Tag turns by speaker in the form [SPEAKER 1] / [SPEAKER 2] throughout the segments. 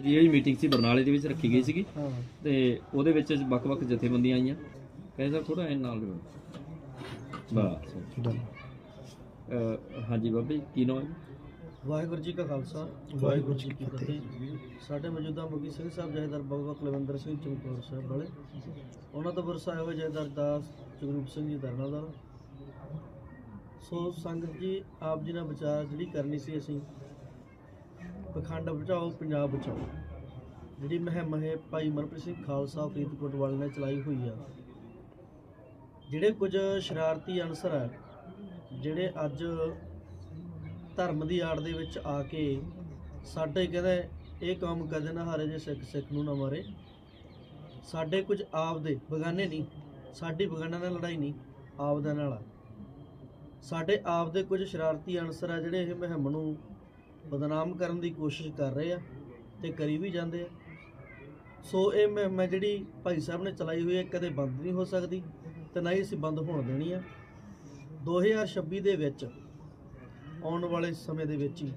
[SPEAKER 1] ਜੀ ਇਹ ਮੀਟਿੰਗ ਸੀ ਬਰਨਾਲੇ ਦੇ ਵਿੱਚ ਰੱਖੀ ਗਈ ਸੀਗੀ। ਤੇ ਉਹਦੇ ਵਿੱਚ ਵੱਖ-ਵੱਖ ਜਥੇਬੰਦੀਆਂ ਆਈਆਂ। ਕਹਿੰਦਾ ਥੋੜਾ ਐਨ ਨਾਲ ਲਿਓ। ਬਸ। ਅਹ ਹਾਂਜੀ ਬਾਬੇ ਜੀ, ਕੀ ਨਾਮ ਹੈ?
[SPEAKER 2] ਵਾਹਿਗੁਰੂ ਜੀ ਕਾ ਖਾਲਸਾ। ਵਾਹਿਗੁਰੂ ਜੀ ਕੀ ਫਤਿਹ। ਸਾਡੇ ਮੌਜੂਦਾ ਮੁਖੀ ਸਿੰਘ ਸਾਹਿਬ ਜਹੇਦਾਰ ਬਾਬਾ ਕੁਲਵਿੰਦਰ ਸਿੰਘ ਚਮਕੌਰ ਸਾਹਿਬ ਵਾਲੇ। ਉਹਨਾਂ ਤੋਂ ਵਰਸਾਏ ਹੋਏ ਜਹੇਦਾਰ ਦਾਸ ਜਗਰੂਪ ਸਿੰਘ ਜੀ ਦਰਨਾਦਾਰ ਸੋ ਸੰਗਤ ਜੀ ਆਪ ਜੀ ਨਾਲ ਵਿਚਾਰ ਜਿਹੜੀ ਕਰਨੀ ਸੀ ਅਸੀਂ ਪਖੰਡ ਬਚਾਓ, ਪੰਜਾਬ ਬਚਾਓ। ਜਿਹੜੀ ਮੁਹਿੰਮ ਹੈ ਭਾਈ ਮਨਪ੍ਰੀਤ ਸਿੰਘ ਖਾਲਸਾ ਫਰੀਦਕੋਟ ਵਾਲੇ ਨੇ ਚਲਾਈ ਹੋਈ ਆ। ਜਿਹੜੇ ਕੁਝ ਸ਼ਰਾਰਤੀ ਅਨਸਰ ਹੈ ਜਿਹੜੇ ਅੱਜ ਧਰਮ ਦੀ ਆੜ ਦੇ ਵਿੱਚ ਆ ਕੇ ਸਾਡੇ ਕਹਿੰਦੇ ਇਹ ਕੰਮ ਕਦੇ ਨਾ ਹਾਰੇ ਜੇ ਸਿੱਖ ਸਿੱਖ ਨੂੰ ਨਾ ਮਾਰੇ। ਸਾਡੇ ਕੁਝ ਆਪ ਦੇ ਬਗਾਨੇ ਨਹੀਂ, ਸਾਡੀ ਬਗਾਨਾ ਨਾਲ ਲੜਾਈ ਨਹੀਂ ਆਪ ਦਾ ਨਾਲ ਆ। ਸਾਡੇ ਆਪ ਦੇ ਕੁਝ ਸ਼ਰਾਰਤੀ ਅਨਸਰ ਆ ਜਿਹੜੇ ਇਹ ਮੁਹਿੰਮ ਨੂੰ ਬਦਨਾਮ ਕਰਨ ਦੀ ਕੋਸ਼ਿਸ਼ ਕਰ ਰਹੇ ਆ ਤੇ ਕਰੀ ਵੀ ਜਾਂਦੇ ਆ। ਸੋ ਇਹ ਮੁਹਿੰਮ ਹੈ ਜਿਹੜੀ ਭਾਈ ਸਾਹਿਬ ਨੇ ਚਲਾਈ ਹੋਈ ਹੈ ਕਦੇ ਬੰਦ ਨਹੀਂ ਹੋ ਸਕਦੀ ਤੇ ਨਾ ਹੀ ਅਸੀਂ ਬੰਦ ਹੋਣ ਦੇਣੀ ਆ। 2026 ਦੇ ਵਿੱਚ ਆਉਣ ਵਾਲੇ ਸਮੇਂ ਦੇ ਵਿੱਚ ਹੀ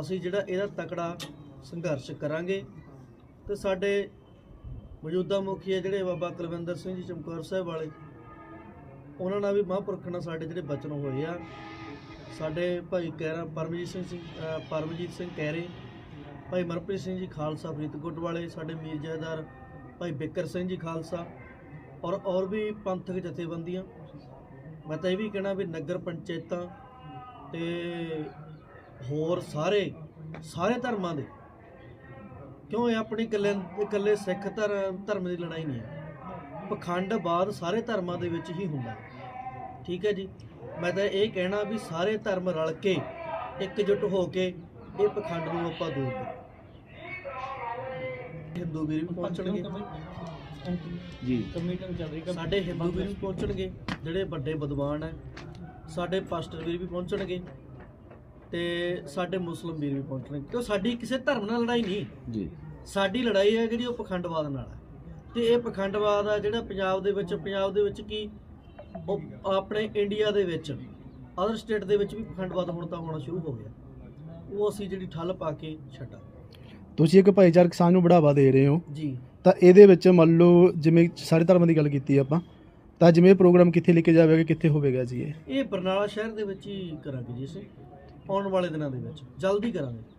[SPEAKER 2] ਅਸੀਂ ਜਿਹੜਾ ਇਹਦਾ ਤਕੜਾ ਸੰਘਰਸ਼ ਕਰਾਂਗੇ ਤੇ ਸਾਡੇ ਮੌਜੂਦਾ ਮੁਖੀ ਹੈ ਜਿਹੜੇ ਬਾਬਾ ਕੁਲਵਿੰਦਰ ਸਿੰਘ ਜੀ ਚਮਕੌਰ ਸਾਹਿਬ ਵਾਲੇ, ਉਹਨਾਂ ਨਾਲ ਵੀ ਮਹਾਂਪੁਰਖ ਨਾਲ ਸਾਡੇ ਜਿਹੜੇ ਬਚਨ ਹੋਏ ਆ। ਸਾਡੇ ਭਾਈ ਕਹਿਰਾ ਪਰਮਜੀਤ ਸਿੰਘ ਸਿੰਘ ਅਹ ਪਰਮਜੀਤ ਸਿੰਘ ਕਹਿਰੇ, ਭਾਈ ਮਨਪ੍ਰੀਤ ਸਿੰਘ ਜੀ ਖਾਲਸਾ, ਫਰੀਦਕੋਟ ਵਾਲੇ, ਸਾਡੇ ਮੀਰ ਜੈਦਾਰ ਭਾਈ ਬਿੱਕਰ ਸਿੰਘ ਜੀ ਖਾਲਸਾ ਔਰ ਔਰ ਵੀ ਪੰਥਕ ਜਥੇਬੰਦੀਆਂ। ਮੈਂ ਤਾਂ ਇਹ ਵੀ ਕਹਿਣਾ ਵੀ ਨਗਰ ਪੰਚਾਇਤਾਂ ਤੇ ਹੋਰ ਸਾਰੇ ਸਾਰੇ ਧਰਮਾਂ ਦੇ, ਕਿਉਂ ਇਹ ਆਪਣੀ ਇਕੱਲੇ ਇਕੱਲੇ ਸਿੱਖ ਧਰ- ਧਰਮ ਦੀ ਲੜਾਈ ਨਹੀਂ ਹੈ? ਪਖੰਡਵਾਦ ਸਾਰੇ ਧਰਮਾਂ ਦੇ ਵਿੱਚ ਹੀ ਹੁੰਦਾ ਹੈ। ਠੀਕ ਹੈ ਜੀ? ਮੈਂ ਤਾਂ ਇਹ ਕਹਿਣਾ ਵੀ ਸਾਰੇ ਧਰਮ ਰਲ ਕੇ ਇਕਜੁੱਟ ਹੋ ਕੇ ਇਹ ਪਖੰਡ ਨੂੰ ਆਪਾਂ ਦੂਰ ਕਰੀਏ। ਹਿੰਦੂ ਵੀਰ ਵੀ ਪਹੁੰਚਣਗੇ।
[SPEAKER 1] ਜੀ।
[SPEAKER 2] ਸਾਡੇ ਹਿੰਦੂ ਵੀਰ ਵੀ ਪਹੁੰਚਣਗੇ ਜਿਹੜੇ ਵੱਡੇ ਵਿਦਵਾਨ ਹੈ। ਸਾਡੇ ਪਾਸਟਰ ਵੀਰ ਵੀ ਪਹੁੰਚਣਗੇ ਤੇ ਸਾਡੇ ਮੁਸਲਮ ਵੀਰ ਵੀ ਪਹੁੰਚਣਗੇ। ਕਿਉਂ ਸਾਡੀ ਕਿਸੇ ਧਰਮ ਨਾਲ ਲੜਾਈ ਨਹੀਂ।
[SPEAKER 1] ਜੀ।
[SPEAKER 2] ਸਾਡੀ ਲੜਾਈ ਹੈ ਜਿਹੜੀ ਉਹ ਪਖੰਡਵਾਦ ਨਾਲ ਹੈ। ਤੇ ਇਹ ਪਖੰਡਵਾਦ ਆ ਜਿਹੜਾ ਪੰਜਾਬ ਦੇ ਵਿੱਚ ਪੰਜਾਬ ਦੇ ਵਿੱਚ ਕੀ ਉਹ ਆਪਣੇ ਇੰਡੀਆ ਦੇ ਵਿੱਚ ਅਦਰ ਸਟੇਟ ਦੇ ਵਿੱਚ ਵੀ ਪਖੰਡਵਾਦ ਹੁਣ ਤਾਂ ਹੋਣਾ ਸ਼ੁਰੂ ਹੋ ਗਿਆ। ਉਹ ਅਸੀਂ ਜਿਹੜੀ ਠੱਲ ਪਾ ਕੇ ਛੱਡਾਂ।
[SPEAKER 3] ਤੁਸੀਂ ਇੱਕ ਭਾਈਚਾਰਕ ਕਿਸਾਨ ਨੂੰ ਬੜਾਵਾ ਦੇ ਰਹੇ ਹੋ।
[SPEAKER 2] ਜੀ।
[SPEAKER 3] ਤਾਂ ਇਹਦੇ ਵਿੱਚ ਮੰਨ ਲਓ ਜਿਵੇਂ ਸਾਰੇ ਧਰਮਾਂ ਦੀ ਗੱਲ ਕੀਤੀ ਆਪਾਂ ਤਾਂ ਜਿਵੇਂ ਇਹ ਪ੍ਰੋਗਰਾਮ ਕਿੱਥੇ ਲੈ ਕੇ ਜਾਵੇਗਾ ਕਿੱਥੇ ਹੋਵੇਗਾ ਜੀ ਇਹ?
[SPEAKER 2] ਇਹ ਬਰਨਾਲਾ ਸ਼ਹਿਰ ਦੇ ਵਿੱਚ ਹੀ ਕਰਾਂਗੇ ਜੀ ਅਸੀਂ ਆਉਣ ਵਾਲੇ ਦਿਨਾਂ ਦੇ ਵਿੱਚ ਜਲਦੀ ਕਰਾਂਗੇ।